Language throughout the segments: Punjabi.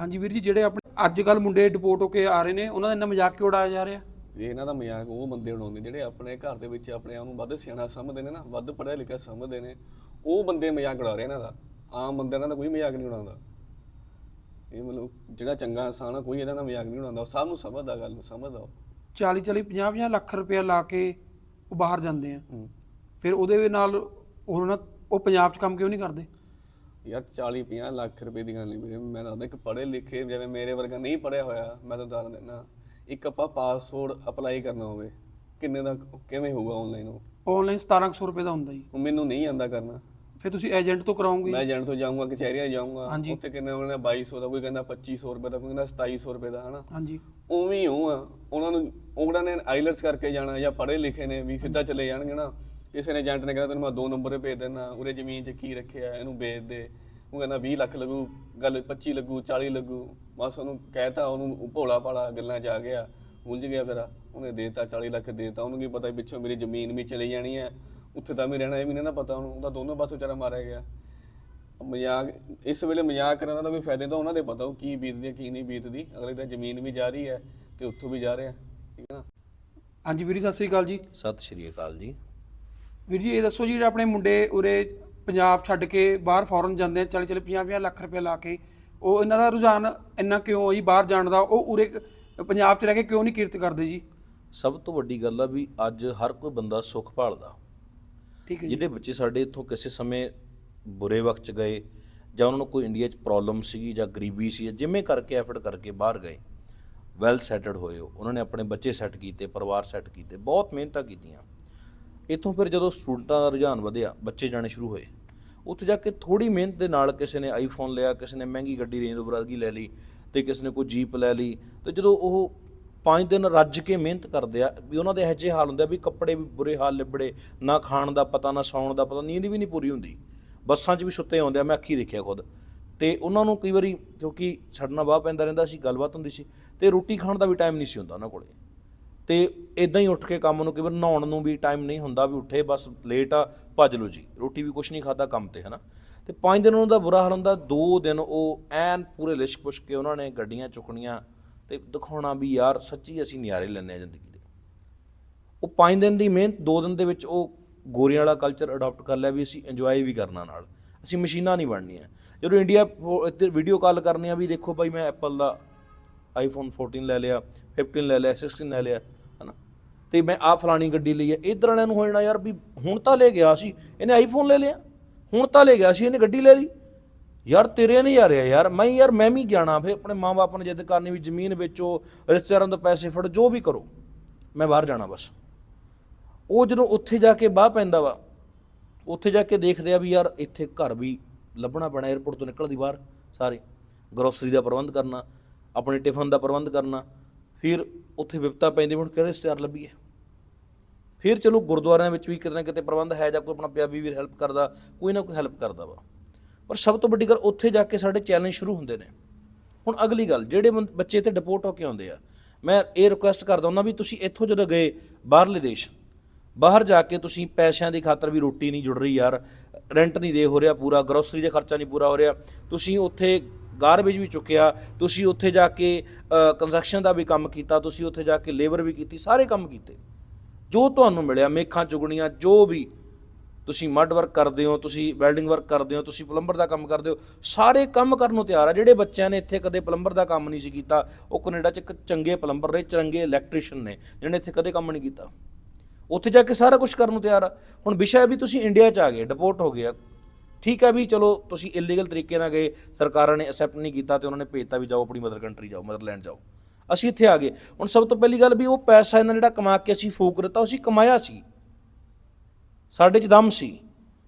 ਹਾਂਜੀ ਵੀਰ ਜੀ ਜਿਹੜੇ ਆਪਣੇ ਅੱਜ ਕੱਲ ਮੁੰਡੇ ਡਿਪੋਰਟ ਹੋ ਕੇ ਆ ਰਹੇ ਨੇ ਉਹਨਾਂ ਦਾ ਇੰਨਾ ਮਜ਼ਾਕ ਕਿਉਂ ਉਡਾਇਆ ਜਾ ਰਿਹਾ? ਇਹ ਇਹਨਾਂ ਦਾ ਮਜ਼ਾਕ ਉਹ ਬੰਦੇ ਉਡਾਉਂਦੇ ਜਿਹੜੇ ਆਪਣੇ ਘਰ ਦੇ ਵਿੱਚ ਆਪਣੇ ਆਪ ਨੂੰ ਵੱਧ ਸਿਆਣਾ ਸਮਝਦੇ ਨੇ ਨਾ ਵੱਧ ਪੜ੍ਹਿਆ ਲਿਖਿਆ ਸਮਝਦੇ ਨੇ ਉਹ ਬੰਦੇ ਮਜ਼ਾਕ ਉਡਾ ਰਹੇ ਇਹਨਾਂ ਦਾ। ਆਮ ਬੰਦਿਆਂ ਦਾ ਕੋਈ ਮਜ਼ਾਕ ਨਹੀਂ ਉਡਾਉਂਦਾ। ਇਹ ਮਤਲਬ ਜਿਹੜਾ ਚੰਗਾ ਇਨਸਾਨ ਆ ਕੋਈ ਇਹਨਾਂ ਦਾ ਮਜ਼ਾਕ ਨਹੀਂ ਉਡਾਉਂਦਾ। ਉਹ ਸਭ ਨੂੰ ਸਮਝਦਾ ਗੱਲ ਨੂੰ ਸਮਝਦਾ ਉਹ। 40 40 50 50 ਲੱਖ ਰੁਪਇਆ ਲਾ ਕੇ ਉਹ ਬਾਹਰ ਜਾਂਦੇ ਆ। ਹੂੰ। ਫਿਰ ਉਹਦੇ ਨਾਲ ਉਹ ਨਾ ਉਹ ਪੰਜਾਬ 'ਚ ਕੰਮ ਕਿਉਂ ਨਹੀਂ ਕਰਦੇ? ਯਾਰ 40 50 ਲੱਖ ਰੁਪਏ ਦੀ ਗੱਲ ਨਹੀਂ ਵੀਰੇ ਮੈਂ ਦੱਸਦਾ ਇੱਕ ਪੜ੍ਹੇ ਲਿਖੇ ਜਿਵੇਂ ਮੇਰੇ ਵਰਗਾ ਨਹੀਂ ਪੜ੍ਹਿਆ ਹੋਇਆ ਮੈਂ ਤਾਂ ਦੱਸ ਦਿੰਦਾ। ਇੱਕ ਆਪਾਂ ਪਾਸਪੋਰਟ ਅਪਲਾਈ ਕਰਨਾ ਹੋਵੇ ਕਿੰਨੇ ਦਾ ਕਿਵੇਂ ਹੋਊਗਾ ਆਨਲਾਈਨ ਉਹ? ਆਨਲਾਈਨ 1700 ਰੁਪਏ ਦਾ ਹੁੰਦਾ ਜੀ। ਉਹ ਮੈਨੂੰ ਨਹੀਂ ਆਂਦਾ ਕਰਨਾ। ਫਿਰ ਤੁਸੀਂ ਏਜੰਟ ਤੋਂ ਕਰਾਉਂਗੇ ਮੈਂ ਏਜੰਟ ਤੋਂ ਜਾਊਂਗਾ ਕਚਹਿਰੀਆਂ ਜਾਊਂਗਾ ਹਾਂਜੀ। ਉੱਥੇ ਕਿੰਨੇ ਉਹਨਾਂ ਨੇ 2200 ਦਾ ਕੋਈ ਕਹਿੰਦਾ 2500 ਰੁਪਏ ਦਾ ਕੋਈ ਕਹਿੰਦਾ 2700 ਰੁਪਏ ਦਾ ਹਨਾ? ਹਾਂਜੀ। ਉਵੇਂ ਹੀ ਉਹ ਆ ਉਹਨਾਂ ਨੂੰ ਉਹਨਾਂ ਨੇ ਆਈਲਟਸ ਕਰਕੇ ਜਾਣਾ ਜਾਂ ਪੜ੍ਹੇ ਲਿਖੇ ਨੇ ਵੀ ਸਿੱਧਾ ਚਲੇ ਜਾਣਗੇ ਨਾ। ਕਿਸੇ ਨੇ ਏਜੰਟ ਨੇ ਕਹਿੰਦਾ ਤੈਨੂੰ ਮੈਂ ਦੋ ਨੰਬਰ ਭੇਜ ਦੇਣਾ ਉਰੇ ਜ਼ਮੀਨ 'ਚ ਕੀ ਰੱਖਿਆ ਇਹਨੂੰ ਵੇਚ ਦੇ। ਉਹ ਕਹਿੰਦਾ 20 ਲੱਖ ਲੱਗੂ ਗੱਲ 25 ਲੱਗੂ 40 ਲੱਗੂ। ਬਸ ਉਹਨੂੰ ਕਹਿਤਾ ਉਹਨੂੰ ਭੋਲਾ ਭਾਲਾ ਗੱਲਾਂ 'ਚ ਆ ਗਿਆ ਉਲਝ ਗਿਆ ਫਿਰ। ਉਹਨੇ ਦੇਤਾ 40 ਲੱਖ ਦੇਤਾ। ਉਹਨੂੰ ਕੀ ਪਤਾ ਵੀ ਪਿੱਛੋਂ ਮੇਰੀ ਜ਼ਮੀਨ ਵੀ ਚਲੀ ਜਾਣੀ ਹੈ ਉੱਥੇ ਤਾਂ ਮੈਂ ਰਹਿਣਾ ਇਹ ਵੀ ਨਹੀਂ ਨਾ ਪਤਾ ਉਹਨੂੰ। ਉਹਦਾ ਦੋਨੋਂ ਪਾਸੇ ਵਿਚਾਰਾ ਮਾਰਿਆ ਗਿਆ। ਮਜ਼ਾਕ ਇਸ ਵੇਲੇ ਮਜ਼ਾਕ ਕਰਨ ਦਾ ਵੀ ਫਾਇਦੇ ਤਾਂ ਉਹਨਾਂ ਦੇ ਪਤਾ ਉਹ ਕੀ ਬੀਤਦੀ ਹੈ ਕੀ ਨਹੀਂ ਬੀਤਦੀ। ਅਗਲੇ ਤਾਂ ਜ਼ਮੀਨ ਵੀ ਜਾ ਰਹੀ ਹੈ ਤੇ ਉੱਥੋਂ ਵੀ ਜਾ ਰਿਹਾ। ਠੀਕ ਹੈ ਨਾ? ਹਾਂਜੀ ਵੀਰ ਸਤਿ ਸ੍ਰੀ ਅਕਾਲ ਜੀ। ਸਤਿ ਸ਼੍ਰੀ ਅਕਾਲ ਜੀ। ਵੀਰ ਜੀ ਇਹ ਦੱਸੋ ਜੀ ਜਿਹੜੇ ਆਪਣੇ ਮੁੰਡੇ ਉਰੇ ਪੰਜਾਬ ਛੱਡ ਕੇ ਬਾਹਰ ਫੋਰਨ ਜਾਂਦੇ ਆ 40 40 50 50 ਲੱਖ ਰੁਪਏ ਲਾ ਕੇ ਉਹ ਇਹਨਾਂ ਦਾ ਰੁਝਾਨ ਇੰਨਾ ਕਿਉਂ ਆ ਜੀ ਬਾਹਰ ਜਾਣ ਦਾ? ਉਹ ਉਰੇ ਪੰਜਾਬ 'ਚ ਰਹਿ ਕੇ ਕਿਉਂ ਨਹੀਂ ਕਿਰਤ ਕਰਦੇ ਜੀ? ਸਭ ਤੋਂ ਵੱਡੀ ਗੱਲ ਆ ਵੀ ਅੱਜ ਹਰ ਕੋਈ ਬੰਦਾ ਸੁੱਖ ਭਾਲਦਾ। ਠੀਕ ਹੈ ਜਿਹੜੇ ਬੱਚੇ ਸਾਡੇ ਇੱਥੋਂ ਕਿਸੇ ਸਮੇਂ ਬੁਰੇ ਵਕਤ 'ਚ ਗਏ ਜਾਂ ਉਹਨਾਂ ਨੂੰ ਕੋਈ ਇੰਡੀਆ 'ਚ ਪ੍ਰੋਬਲਮ ਸੀਗੀ ਜਾਂ ਗਰੀਬੀ ਸੀ ਜਿਵੇਂ ਕਰਕੇ ਐਫਰਟ ਕਰਕੇ ਬਾਹਰ ਗਏ ਵੈਲ ਸੈਟਲਡ ਹੋਏ ਉਹ। ਉਹਨਾਂ ਨੇ ਆਪਣੇ ਬੱਚੇ ਸੈੱਟ ਕੀਤੇ ਪਰਿਵਾਰ ਸੈੱਟ ਕੀਤੇ ਬਹੁਤ ਮਿਹਨਤਾਂ ਕੀਤੀਆਂ। ਇੱਥੋਂ ਫਿਰ ਜਦੋਂ ਸਟੂਡੈਂਟਾਂ ਦਾ ਰੁਝਾਨ ਵਧਿਆ, ਬੱਚੇ ਜਾਣੇ ਸ਼ੁਰੂ ਹੋਏ, ਉੱਥੇ ਜਾ ਕੇ ਥੋੜੀ ਮਿਹਨਤ ਦੇ ਨਾਲ ਕਿਸੇ ਨੇ ਆਈਫੋਨ ਲਿਆ, ਕਿਸੇ ਨੇ ਮਹਿੰਗੀ ਗੱਡੀ ਰੇਂਜ ਰੋਵਰ ਵਰਗੀ ਲੈ ਲਈ ਤੇ ਕਿਸੇ ਨੇ ਕੋਈ ਜੀਪ ਲੈ ਲਈ ਤੇ ਜਦੋਂ ਉਹ ਪੰਜ ਦਿਨ ਰੱਜ ਕੇ ਮਿਹਨਤ ਕਰਦੇ ਆ, ਵੀ ਉਹਨਾਂ ਦੇ ਇਹੋ ਜਿਹੇ ਹਾਲ ਹੁੰਦੇ ਆ ਵੀ ਕੱਪੜੇ ਵੀ ਬੁਰੇ ਹਾਲ ਲਿਬੜੇ ਨਾ ਖਾਣ ਦਾ ਪਤਾ, ਨਾ ਸੌਣ ਦਾ ਪਤਾ, ਨੀਂਦ ਵੀ ਨਹੀਂ ਪੂਰੀ ਹੁੰਦੀ। ਬੱਸਾਂ 'ਚ ਵੀ ਸੁੱਤੇ ਆਉਂਦੇ ਆ, ਮੈਂ ਅੱਖੀ ਦੇਖਿਆ ਖੁਦ। ਤੇ ਉਹਨਾਂ ਨੂੰ ਕਈ ਵਾਰੀ ਕਿਉਂਕਿ ਛੱਡਣਾ ਬਾਹ ਪੈਂਦਾ ਰਹਿੰਦਾ ਸੀ, ਗੱਲਬਾਤ ਹੁੰਦੀ ਸੀ ਤੇ ਰੋਟੀ ਖਾਣ ਦਾ ਵੀ ਟਾਈਮ ਨਹੀਂ ਸੀ ਹੁੰਦਾ ਉਹਨਾਂ ਕੋਲੇ। ਤੇ ਇਦਾਂ ਹੀ ਉੱਠ ਕੇ ਕੰਮ ਨੂੰ ਕਈ ਵਾਰ ਨਹਾਉਣ ਨੂੰ ਵੀ ਟਾਈਮ ਨਹੀਂ ਹੁੰਦਾ ਵੀ ਉੱਠੇ, ਬਸ ਲੇਟ ਆ, ਭੱਜ ਲਓ ਜੀ। ਰੋਟੀ ਵੀ ਕੁਛ ਨਹੀਂ ਖਾਦਾ ਕੰਮ ਤੇ, ਹਨਾ? ਤੇ ਪੰਜ ਦਿਨ ਉਹਨਾਂ ਦਾ ਬੁਰਾ ਹਾਲ ਹੁੰਦਾ, ਦੋ ਦਿਨ ਉਹ ਐਨ ਪੂਰੇ ਲਿਸ਼ਕ ਪੁਸ਼ਕ ਕੇ ਉਹਨਾਂ ਨੇ ਗੱਡੀਆਂ ਚੁੱਕਣੀਆਂ ਤੇ ਦਿਖਾਉਣਾ ਵੀ ਯਾਰ ਸੱਚੀ ਅਸੀਂ ਨਿਆਰੇ ਲੈਂਦੇ ਆ ਜ਼ਿੰਦਗੀ ਦੇ। ਉਹ ਪੰਜ ਦਿਨ ਦੀ ਮਿਹਨਤ, ਦੋ ਦਿਨ ਦੇ ਵਿੱਚ ਉਹ ਗੋਰੀਆਂ ਵਾਲਾ ਕਲਚਰ ਅਡਾਪਟ ਕਰ ਲਿਆ ਵੀ ਅਸੀਂ ਇੰਜੋਏ ਵੀ ਕਰਨਾ ਨਾਲ। ਅਸੀਂ ਮਸ਼ੀਨਾਂ ਨਹੀਂ ਬਣਨੀਆਂ। ਜਦੋਂ ਇੰਡੀਆ ਇੱਥੇ ਵੀਡੀਓ ਕਾਲ ਕਰਨੀ ਆ ਵੀ ਦੇਖੋ ਭਾਈ ਮੈਂ ਐਪਲ ਦਾ ਆਈਫੋਨ 14 ਲੈ ਲਿਆ 15 ਲੈ ਲਿਆ 16 ਲੈ ਲਿਆ ਤੇ ਮੈਂ ਆ ਫਲਾਣੀ ਗੱਡੀ ਲਈ ਹੈ ਇਧਰ ਵਾਲਿਆਂ ਨੂੰ ਹੋ ਜਾਣਾ ਯਾਰ ਵੀ ਹੁਣ ਤਾਂ ਲੈ ਗਿਆ ਸੀ। ਇਹਨੇ ਆਈਫੋਨ ਲੈ ਲਿਆ। ਹੁਣ ਤਾਂ ਲੈ ਗਿਆ ਸੀ, ਇਹਨੇ ਗੱਡੀ ਲੈ ਲਈ। ਯਾਰ ਤੇਰੇ ਨਹੀਂ ਆ ਰਿਹਾ ਯਾਰ। ਮੈਂ ਯਾਰ, ਮੈਂ ਵੀ ਜਾਣਾ, ਫਿਰ ਆਪਣੇ ਮਾਂ-ਬਾਪ ਨੇ ਜਿੱਦ ਕਰਨੀ ਵੀ ਜ਼ਮੀਨ ਵੇਚੋ, ਰਿਸ਼ਤੇਦਾਰਾਂ ਤੋਂ ਪੈਸੇ ਫੜੋ, ਜੋ ਵੀ ਕਰੋ। ਮੈਂ ਬਾਹਰ ਜਾਣਾ ਬਸ। ਉਹ ਜਦੋਂ ਉੱਥੇ ਜਾ ਕੇ ਬਾਹ ਪੈਂਦਾ ਵਾ, ਉੱਥੇ ਜਾ ਕੇ ਦੇਖਦੇ ਆ ਵੀ ਯਾਰ ਇੱਥੇ ਘਰ ਵੀ ਲੱਭਣਾ ਪੈਣਾ 에어ਪੋਰਟ ਤੋਂ ਨਿਕਲਦੀ ਬਾਹਰ ਸਾਰੇ। ਗਰੋਸਰੀ ਦਾ ਪ੍ਰਬੰਧ ਕਰਨਾ, ਆਪਣੇ ਟਿਫਨ ਦਾ ਪ੍ਰਬੰਧ ਕਰਨਾ ਫਿਰ ਉੱਥੇ ਵਿਪਤਾ ਪੈਂਦੀ ਹੁਣ ਕਿਹੜੇ ਰਿਸ਼ਤੇਦਾਰ ਲੱਭੀਏ ਫਿਰ ਚਲੋ ਗੁਰਦੁਆਰਿਆਂ ਵਿੱਚ ਵੀ ਕਿਤੇ ਨਾ ਕਿਤੇ ਪ੍ਰਬੰਧ ਹੈ ਜਾਂ ਕੋਈ ਆਪਣਾ ਪੰਜਾਬੀ ਵੀਰ ਹੈਲਪ ਕਰਦਾ, ਕੋਈ ਨਾ ਕੋਈ ਹੈਲਪ ਕਰਦਾ ਵਾ। ਪਰ ਸਭ ਤੋਂ ਵੱਡੀ ਗੱਲ ਉੱਥੇ ਜਾ ਕੇ ਸਾਡੇ ਚੈਲੰਜ ਸ਼ੁਰੂ ਹੁੰਦੇ ਨੇ। ਹੁਣ ਅਗਲੀ ਗੱਲ, ਜਿਹੜੇ ਬੰਦ- ਬੱਚੇ ਤੇ ਡਿਪੋਰਟ ਹੋ ਕੇ ਆਉਂਦੇ ਆ, ਮੈਂ ਇਹ ਰਿਕੁਐਸਟ ਕਰਦਾ ਹੁੰਦਾ ਵੀ ਤੁਸੀਂ ਇੱਥੋਂ ਜਦੋਂ ਗਏ, ਬਾਹਰਲੇ ਦੇਸ਼, ਬਾਹਰ ਜਾ ਕੇ ਤੁਸੀਂ ਪੈਸਿਆਂ ਦੀ ਖਾਤਰ ਵੀ ਰੋਟੀ ਨਹੀਂ ਜੁੜ ਰਹੀ ਯਾਰ ਰੈਂਟ ਨਹੀਂ ਦੇ ਹੋ ਰਿਹਾ ਪੂਰਾ ਗਰੋਸਰੀ ਦਾ ਖਰਚਾ ਨਹੀਂ ਪੂਰਾ ਹੋ ਰਿਹਾ, ਤੁਸੀਂ ਉੱਥੇ ਗਾਰਬੇਜ ਵੀ ਚੁੱਕਿਆ, ਤੁਸੀਂ ਉੱਥੇ ਜਾ ਕੇ ਕੰਸਟਰਕਸ਼ਨ ਦਾ ਵੀ ਕੰਮ ਕੀਤਾ, ਤੁਸੀਂ ਉੱਥੇ ਜਾ ਕੇ ਲੇਬਰ ਵੀ ਕੀਤੀ, ਸਾਰੇ ਕੰਮ ਕੀਤੇ। ਜੋ ਤੁਹਾਨੂੰ ਮਿਲਿਆ, ਮੇਖਾਂ, ਚੁਗਣੀਆਂ, ਜੋ ਵੀ ਤੁਸੀਂ ਮੱਡ ਵਰਕ ਕਰਦੇ ਹੋ, ਤੁਸੀਂ ਵੈਲਡਿੰਗ ਵਰਕ ਕਰਦੇ ਹੋ, ਤੁਸੀਂ ਪਲੰਬਰ ਦਾ ਕੰਮ ਕਰਦੇ ਹੋ, ਸਾਰੇ ਕੰਮ ਕਰਨ ਨੂੰ ਤਿਆਰ ਆ। ਜਿਹੜੇ ਬੱਚਿਆਂ ਨੇ ਇੱਥੇ ਕਦੇ ਪਲੰਬਰ ਦਾ ਕੰਮ ਨਹੀਂ ਸੀ ਕੀਤਾ, ਉਹ ਕੈਨੇਡਾ 'ਚ ਇੱਕ ਚੰਗੇ ਪਲੰਬਰ ਨੇ, ਚੰਗੇ ਇਲੈਕਟ੍ਰੀਸ਼ੀਅਨ ਨੇ, ਜਿਹਨੇ ਇੱਥੇ ਕਦੇ ਕੰਮ ਨਹੀਂ ਕੀਤਾ। ਉੱਥੇ ਜਾ ਕੇ ਸਾਰਾ ਕੁਝ ਕਰਨ ਨੂੰ ਤਿਆਰ ਆ। ਹੁਣ ਵਿਸ਼ਾ ਵੀ ਤੁਸੀਂ ਇੰਡੀਆ 'ਚ ਆ ਗਏ ਡਿਪੋਰਟ ਹੋ ਗਿਆ ਠੀਕ ਹੈ ਵੀ ਚਲੋ ਤੁਸੀਂ ਇਲੀਗਲ ਤਰੀਕੇ ਨਾਲ ਗਏ ਸਰਕਾਰਾਂ ਨੇ ਐਕਸੈਪਟ ਨਹੀਂ ਕੀਤਾ ਤੇ ਉਹਨਾਂ ਨੇ ਭੇਜਤਾ ਵੀ ਜਾਓ ਆਪਣੀ ਮਦਰ ਕੰਟਰੀ ਜਾਓ ਮਦਰਲੈਂਡ ਜਾਓ। ਅਸੀਂ ਇੱਥੇ ਆ ਗਏ। ਹੁਣ ਸਭ ਤੋਂ ਪਹਿਲੀ ਗੱਲ ਵੀ ਉਹ ਪੈਸਾ ਇਹਨਾਂ ਜਿਹੜਾ ਕਮਾ ਕੇ ਅਸੀਂ ਫੂਕ ਦਿੱਤਾ ਅਸੀਂ ਕਮਾਇਆ ਸੀ। ਸਾਡੇ 'ਚ ਦਮ ਸੀ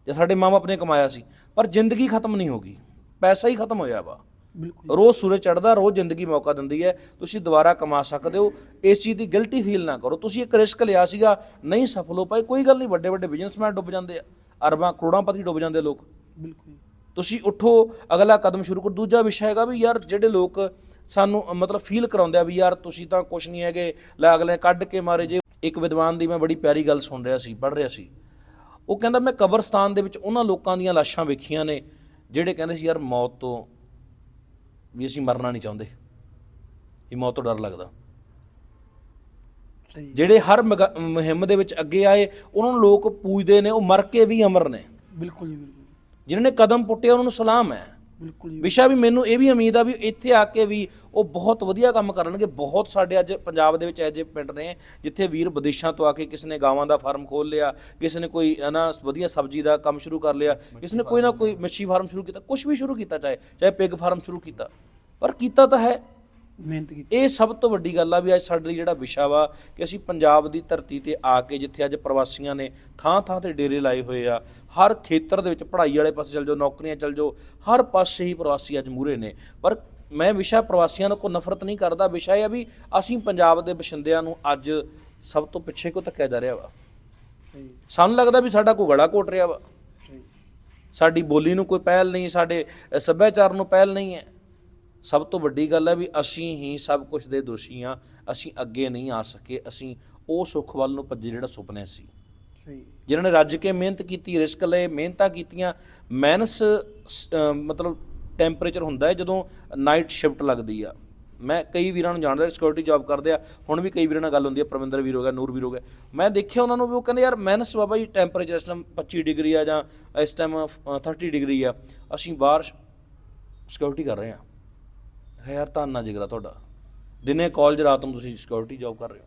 ਜਾਂ ਸਾਡੇ ਮਾਂ-ਬਾਪ ਨੇ ਕਮਾਇਆ ਸੀ ਪਰ ਜ਼ਿੰਦਗੀ ਖਤਮ ਨਹੀਂ ਹੋ ਗਈ। ਪੈਸਾ ਹੀ ਖਤਮ ਹੋਇਆ ਵਾ। ਬਿਲਕੁਲ। ਰੋਜ਼ ਸੂਰਜ ਚੜਦਾ ਰੋਜ਼ ਜ਼ਿੰਦਗੀ ਮੌਕਾ ਦਿੰਦੀ ਹੈ। ਤੁਸੀਂ ਦੁਬਾਰਾ ਕਮਾ ਸਕਦੇ ਹੋ। ਇਸ ਚੀਜ਼ ਦੀ ਗਿਲਟੀ ਫੀਲ ਨਾ ਕਰੋ। ਤੁਸੀਂ ਇੱਕ ਰਿਸਕ ਲਿਆ ਸੀਗਾ ਨਹੀਂ ਸਫਲ ਹੋ ਪਾਏ ਕੋਈ ਗੱਲ ਨਹੀਂ ਵੱਡੇ ਵੱਡੇ ਬਿਜ਼ਨਸਮੈਨ ਡੁੱਬ ਜਾਂਦੇ ਆ। ਅਰਬਾਂ ਕਰੋੜਾਂਪਤੀ ਡੁੱਬ ਜਾਂਦੇ ਲੋਕ। ਬਿਲਕੁਲ ਤੁਸੀਂ ਉੱਠੋ ਅਗਲਾ ਕਦਮ ਸ਼ੁਰੂ ਕਰੋ। ਦੂਜਾ ਵਿਸ਼ਾ ਹੈਗਾ ਵੀ ਯਾਰ ਜਿਹੜੇ ਲੋਕ ਸਾਨੂੰ ਮਤਲਬ ਫੀਲ ਕਰਾਉਂਦੇ ਆ ਵੀ ਯਾਰ ਤੁਸੀਂ ਤਾਂ ਕੁਝ ਨਹੀਂ ਹੈਗੇ ਲੈ ਅਗਲੇ ਕੱਢ ਕੇ ਮਾਰੇ ਜੇ। ਇੱਕ ਵਿਦਵਾਨ ਦੀ ਮੈਂ ਬੜੀ ਪਿਆਰੀ ਗੱਲ ਸੁਣ ਰਿਹਾ ਸੀ ਪੜ੍ਹ ਰਿਹਾ ਸੀ। ਉਹ ਕਹਿੰਦਾ ਮੈਂ ਕਬਰਸਤਾਨ ਦੇ ਵਿੱਚ ਉਹਨਾਂ ਲੋਕਾਂ ਦੀਆਂ ਲਾਸ਼ਾਂ ਵੇਖੀਆਂ ਨੇ ਜਿਹੜੇ ਕਹਿੰਦੇ ਸੀ ਯਾਰ ਮੌਤ ਤੋਂ ਵੀ ਅਸੀਂ ਮਰਨਾ ਨਹੀਂ ਚਾਹੁੰਦੇ। ਇਹ ਮੌਤ ਤੋਂ ਡਰ ਲੱਗਦਾ। ਜਿਹੜੇ ਹਰ ਮੁਹਿੰਮ ਦੇ ਵਿੱਚ ਅੱਗੇ ਆਏ ਉਹਨਾਂ ਨੂੰ ਲੋਕ ਪੂਜਦੇ ਨੇ ਉਹ ਮਰ ਕੇ ਵੀ ਅਮਰ ਨੇ। ਬਿਲਕੁਲ ਜੀ ਬਿਲਕੁਲ। ਜਿਨ੍ਹਾਂ ਨੇ ਕਦਮ ਪੁੱਟਿਆ ਉਹਨਾਂ ਨੂੰ ਸਲਾਮ ਹੈ। ਬਿਲਕੁਲ ਜੀ। ਵਿਸ਼ਾ ਵੀ ਮੈਨੂੰ ਇਹ ਵੀ ਉਮੀਦ ਆ ਵੀ ਇੱਥੇ ਆ ਕੇ ਵੀ ਉਹ ਬਹੁਤ ਵਧੀਆ ਕੰਮ ਕਰਨਗੇ। ਬਹੁਤ ਸਾਡੇ ਅੱਜ ਪੰਜਾਬ ਦੇ ਵਿੱਚ ਜਿਹੇ ਪਿੰਡ ਨੇ ਜਿੱਥੇ ਵੀਰ ਵਿਦੇਸ਼ਾਂ ਤੋਂ ਆ ਕੇ ਕਿਸੇ ਨੇ ਗਾਵਾਂ ਦਾ ਫਾਰਮ ਖੋਲ ਲਿਆ ਕਿਸੇ ਨੇ ਕੋਈ ਨਾ ਵਧੀਆ ਸਬਜ਼ੀ ਦਾ ਕੰਮ ਸ਼ੁਰੂ ਕਰ ਲਿਆ ਕਿਸੇ ਨੇ ਕੋਈ ਨਾ ਕੋਈ ਮੱਛੀ ਫਾਰਮ ਸ਼ੁਰੂ ਕੀਤਾ ਕੁਝ ਵੀ ਸ਼ੁਰੂ ਕੀਤਾ ਚਾਹੇ ਚਾਹੇ ਪਿਗ ਫਾਰਮ ਸ਼ੁਰੂ ਕੀਤਾ। ਪਰ ਕੀਤਾ ਤਾਂ ਹੈ। ਮਿਹਨਤ ਕੀਤੀ। ਇਹ ਸਭ ਤੋਂ ਵੱਡੀ ਗੱਲ ਆ ਵੀ ਅੱਜ ਸਾਡੇ ਲਈ ਜਿਹੜਾ ਵਿਸ਼ਾ ਵਾ ਕਿ ਅਸੀਂ ਪੰਜਾਬ ਦੀ ਧਰਤੀ ਤੇ ਆ ਕੇ ਜਿੱਥੇ ਅੱਜ ਪ੍ਰਵਾਸੀਆਂ ਨੇ ਥਾਂ ਥਾਂ ਤੇ ਡੇਰੇ ਲਾਏ ਹੋਏ ਆ ਹਰ ਖੇਤਰ ਦੇ ਵਿੱਚ ਪੜ੍ਹਾਈ ਵਾਲੇ ਪਾਸੇ ਚਲ ਜਾਓ ਨੌਕਰੀਆਂ ਚਲ ਜਾਓ ਹਰ ਪਾਸੇ ਹੀ ਪ੍ਰਵਾਸੀ ਅੱਜ ਮੂਰੇ ਨੇ। ਪਰ ਮੈਂ ਵਿਸ਼ਾ ਪ੍ਰਵਾਸੀਆਂ ਨੂੰ ਕੋਈ ਨਫ਼ਰਤ ਨਹੀਂ ਕਰਦਾ ਵਿਸ਼ਾ ਇਹ ਆ ਵੀ ਅਸੀਂ ਪੰਜਾਬ ਦੇ ਬਸ਼ਿੰਦਿਆਂ ਨੂੰ ਅੱਜ ਸਭ ਤੋਂ ਪਿੱਛੇ ਕਿਉਂ ਧੱਕਿਆ ਜਾ ਰਿਹਾ ਵਾ? ਸਾਨੂੰ ਲੱਗਦਾ ਵੀ ਸਾਡਾ ਕੋਈ ਗਲਾ ਘੋਟ ਰਿਹਾ ਵਾ। ਸਾਡੀ ਬੋਲੀ ਨੂੰ ਕੋਈ ਪਹਿਲ ਨਹੀਂ ਸਾਡੇ ਸੱਭਿਆਚਾਰ ਨੂੰ ਪਹਿਲ ਨਹੀਂ ਹੈ। ਸਭ ਤੋਂ ਵੱਡੀ ਗੱਲ ਹੈ ਵੀ ਅਸੀਂ ਹੀ ਸਭ ਕੁਝ ਦੇ ਦੋਸ਼ੀ ਹਾਂ ਅਸੀਂ ਅੱਗੇ ਨਹੀਂ ਆ ਸਕੇ ਅਸੀਂ ਉਹ ਸੁੱਖ ਵੱਲ ਨੂੰ ਭੱਜੇ ਜਿਹੜਾ ਸੁਪਨੇ ਸੀ। ਸਹੀ। ਜਿਨ੍ਹਾਂ ਨੇ ਰੱਜ ਕੇ ਮਿਹਨਤ ਕੀਤੀ ਰਿਸਕ ਲਏ ਮਿਹਨਤਾਂ ਕੀਤੀਆਂ ਮਾਈਨਸ ਮਤਲਬ ਟੈਂਪਰੇਚਰ ਹੁੰਦਾ ਹੈ ਜਦੋਂ ਨਾਈਟ ਸ਼ਿਫਟ ਲੱਗਦੀ ਆ। ਮੈਂ ਕਈ ਵੀਰਾਂ ਨੂੰ ਜਾਣਦਾ ਸਿਕਿਉਰਿਟੀ ਜੌਬ ਕਰਦੇ ਆ ਹੁਣ ਵੀ ਕਈ ਵੀਰਾਂ ਨਾਲ ਗੱਲ ਹੁੰਦੀ ਆ ਪ੍ਰਵਿੰਦਰ ਵੀਰ ਹੋ ਗਿਆ ਨੂਰ ਵੀਰ ਹੋ ਗਿਆ। ਮੈਂ ਦੇਖਿਆ ਉਹਨਾਂ ਨੂੰ ਵੀ ਉਹ ਕਹਿੰਦੇ ਯਾਰ ਮਾਈਨਸ ਬਾਬਾ ਜੀ ਟੈਂਪਰੇਚਰ ਇਸ ਟਾਈਮ 25 ਡਿਗਰੀ ਆ ਜਾਂ ਇਸ ਟਾਈਮ 30 ਡਿਗਰੀ ਆ। ਅਸੀਂ ਬਾਹਰ ਸਿਕਿਉਰਿਟੀ ਕਰ ਰਹੇ ਆ। ਹੈ ਯਾਰ ਧੰਨਾ ਜਿਗਰਾ ਤੁਹਾਡਾ। ਦਿਨੇ ਕਾਲਜ ਰਾਤ ਨੂੰ ਤੁਸੀਂ ਸਿਕਿਉਰਿਟੀ ਜੌਬ ਕਰ ਰਹੇ ਹੋ।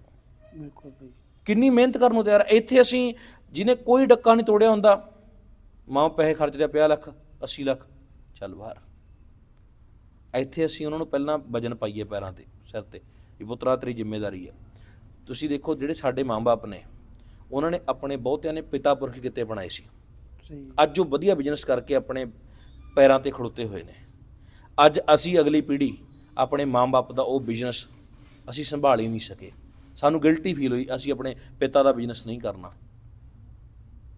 ਬਿਲਕੁਲ ਭਾਈ। ਕਿੰਨੀ ਮਿਹਨਤ ਕਰਨ ਨੂੰ ਤਿਆਰ। ਇੱਥੇ ਅਸੀਂ ਜਿਹਨੇ ਕੋਈ ਡੱਕਾ ਨਹੀਂ ਤੋੜਿਆ ਹੁੰਦਾ ਮਾਂ ਪੈਸੇ ਖਰਚਦੇ 50 ਲੱਖ 80 ਲੱਖ ਚੱਲ ਬਾਹਰ। ਇੱਥੇ ਅਸੀਂ ਉਹਨਾਂ ਨੂੰ ਪਹਿਲਾਂ ਵਜਨ ਪਾਈਏ ਪੈਰਾਂ ਤੇ ਸਿਰ ਤੇ ਇਹ ਪੁੱਤਰਾ ਤੇਰੀ ਜ਼ਿੰਮੇਵਾਰੀ ਹੈ ਤੁਸੀਂ ਦੇਖੋ ਜਿਹੜੇ ਸਾਡੇ ਮਾਂ-ਬਾਪ ਨੇ ਉਹਨਾਂ ਨੇ ਆਪਣੇ ਬਹੁਤਿਆਂ ਨੇ ਪਿਤਾ ਪੁਰਖ ਕਿਤੇ ਬਣਾਏ ਸੀ। ਸਹੀ। ਅੱਜ ਉਹ ਵਧੀਆ ਬਿਜ਼ਨਸ ਕਰਕੇ ਆਪਣੇ ਪੈਰਾਂ ਤੇ ਖੜੋਤੇ ਹੋਏ ਨੇ। ਅੱਜ ਅਸੀਂ ਅਗਲੀ ਪੀੜ੍ਹੀ ਆਪਣੇ ਮਾਂ-ਬਾਪ ਦਾ ਉਹ ਬਿਜ਼ਨਸ ਅਸੀਂ ਸੰਭਾਲ ਹੀ ਨਹੀਂ ਸਕੇ। ਸਾਨੂੰ ਗਿਲਟੀ ਫੀਲ ਹੋਈ, ਅਸੀਂ ਆਪਣੇ ਪਿਤਾ ਦਾ ਬਿਜ਼ਨਸ ਨਹੀਂ ਕਰਨਾ।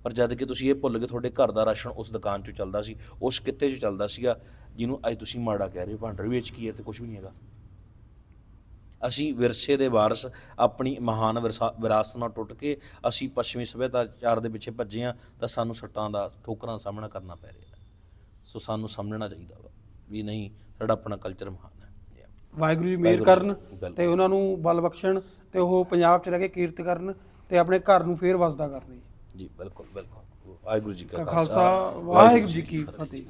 ਪਰ ਜਦ ਕਿ ਤੁਸੀਂ ਇਹ ਭੁੱਲ ਗਏ, ਤੁਹਾਡੇ ਘਰ ਦਾ ਰਾਸ਼ਨ ਉਸ ਦੁਕਾਨ 'ਚੋਂ ਚੱਲਦਾ ਸੀ, ਉਸ ਕਿੱਤੇ 'ਚੋਂ ਚੱਲਦਾ ਸੀਗਾ, ਜਿਹਨੂੰ ਅੱਜ ਤੁਸੀਂ ਮਾੜਾ ਕਹਿ ਰਹੇ ਹੋ, ਭਾਂਡਰ ਵੇਚ ਕੀ ਹੈ ਤੇ ਕੁਝ ਵੀ ਨਹੀਂ ਹੈਗਾ। ਅਸੀਂ ਵਿਰਸੇ ਦੇ ਵਾਰਸ ਆਪਣੀ ਮਹਾਨ ਵਿਰਸਾ- ਵਿਰਾਸਤ ਨਾਲ ਟੁੱਟ ਕੇ ਅਸੀਂ ਪੱਛਮੀ ਸੱਭਿਆਚਾਰ ਦੇ ਪਿੱਛੇ ਭੱਜੇ ਹਾਂ, ਤਾਂ ਸਾਨੂੰ ਸੱਟਾਂ ਦਾ ਠੋਕਰਾਂ ਦਾ ਸਾਹਮਣਾ ਕਰਨਾ ਪੈ ਰਿਹਾ ਸੋ ਸਾਨੂੰ ਸਮਝਣਾ ਚਾਹੀਦਾ ਵਾ। ਵੀ ਨਹੀਂ ਸਾਡਾ ਆਪਣਾ ਕਲਚਰ ਮਹਾਨ ਹੈ. ਵਾਹਿਗੁਰੂ ਜੀ ਮਿਹਰ ਕਰਨ। ਤੇ ਉਹਨਾਂ ਨੂੰ ਬਲ ਬਖਸ਼ਣ ਤੇ ਉਹ ਪੰਜਾਬ 'ਚ ਰਹਿ ਕੇ ਕੀਰਤ ਕਰਨ ਤੇ ਆਪਣੇ ਘਰ ਨੂੰ ਫੇਰ ਵਸਦਾ ਕਰਨ ਜੀ। ਬਿਲਕੁਲ ਬਿਲਕੁਲ। ਵਾਹਿਗੁਰੂ ਜੀ ਕਾ ਖਾਲਸਾ ਵਾਹਿਗੁਰੂ ਜੀ ਕੀ ਫਤਿਹ।